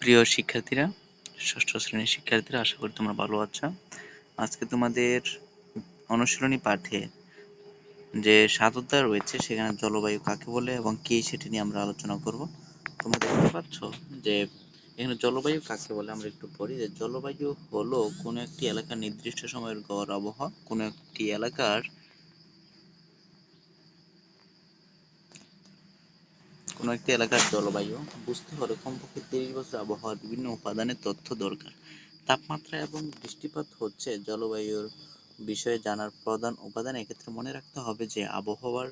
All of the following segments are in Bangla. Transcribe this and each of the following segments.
প্রিয় শিক্ষার্থীরা, ষষ্ঠ শ্রেণির শিক্ষার্থীরা, আশা করি তোমরা ভালো আছো। আজকে তোমাদের অনুশীলনী পাঠে যে সাত অধ্যায় রয়েছে, সেখানে জলবায়ু কাকে বলে এবং কি সেটি নিয়ে আমরা আলোচনা করব। তোমরা দেখতে পাচ্ছ যে এখানে জলবায়ু কাকে বলে আমরা একটু পড়ি। যে জলবায়ু হলো কোনো একটি এলাকার নির্দিষ্ট সময়ের গড় আবহাওয়া, কোনো একটি এলাকার একটি এলাকার জলবায়ু বুঝতে হলে কমপক্ষে তিরিশ বছর আবহাওয়ার বিভিন্ন উপাদানের তথ্য দরকার। তাপমাত্রা এবং বৃষ্টিপাত হচ্ছে জলবায়ুর বিষয়ে জানার প্রধান উপাদান। এক্ষেত্রে মনে রাখতে হবে যে আবহাওয়ার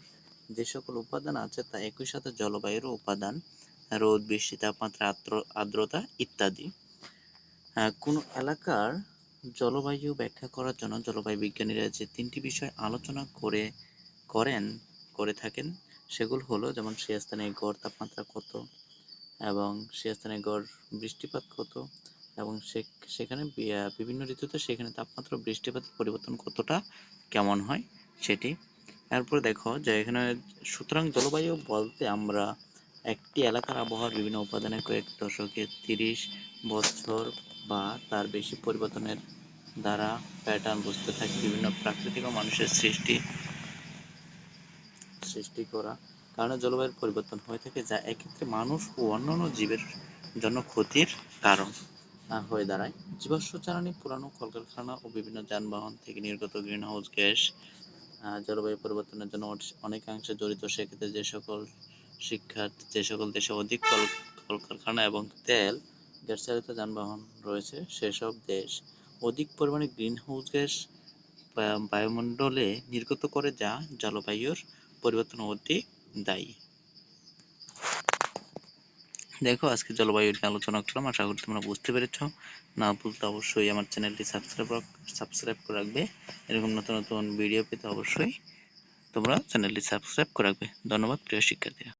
যে সকল উপাদান আছে তা একই সাথে জলবায়ুর উপাদান, রোদ, বৃষ্টি, তাপমাত্রা আর্দ্রতা ইত্যাদি। কোন এলাকার জলবায়ু ব্যাখ্যা করার জন্য জলবায়ু বিজ্ঞানীরা যে তিনটি বিষয় আলোচনা করে, করেন, করে থাকেন সেগুলো হলো, যেমন সে স্থানে গড় তাপমাত্রা কত, এবং সে স্থানে গড় বৃষ্টিপাত কত, এবং সেখানে বিভিন্ন ঋতুতে সেখানে তাপমাত্রা বৃষ্টিপাতের পরিবর্তন কতটা, কেমন হয় সেটি। এরপরে দেখো যে এখানে সুতরাং জলবায়ু বলতে আমরা একটি এলাকার আবহাওয়ার বিভিন্ন উপাদানের কয়েক দশকে তিরিশ বছর বা তার বেশি পরিবর্তনের দ্বারা প্যাটার্ন বুঝতে থাকি। বিভিন্ন প্রাকৃতিক ও মানুষের সৃষ্টি সৃষ্টি করা কারণে জলবায়ুর পরিবর্তন হয়ে থাকে, যা এক্ষেত্রে মানুষ ও অন্যান্য জীবের জন্য ক্ষতির কারণ হয়ে দাঁড়ায়। জীবাশ্ম জ্বালানি পুরানো কলকারখানা ও বিভিন্ন যানবাহন থেকে নির্গত গ্রিনহাউস গ্যাস জলবায়ু পরিবর্তনের জন্য অনেকাংশে জড়িত। সেক্ষেত্রে যে সকল শিক্ষার যে সকল দেশে অধিক কলকারখানা এবং তেল, গ্যাস চালিত যানবাহন রয়েছে, সেসব দেশ অধিক পরিমাণে গ্রিন হাউস গ্যাস বায়ুমণ্ডলে নির্গত করে, যা জলবায়ুর পরিবর্তন হতে দায়ী। দেখো, আজকে জলবায়ু নিয়ে আলোচনা করলাম, আশা করি তোমরা বুঝতে পেরেছ। না বুঝতে অবশ্যই আমার চ্যানেলটি সাবস্ক্রাইব সাবস্ক্রাইব করে রাখবে। এরকম নতুন নতুন ভিডিও পেতে অবশ্যই তোমরা চ্যানেলটি সাবস্ক্রাইব করে রাখবে। ধন্যবাদ, প্রিয় শিক্ষার্থীরা।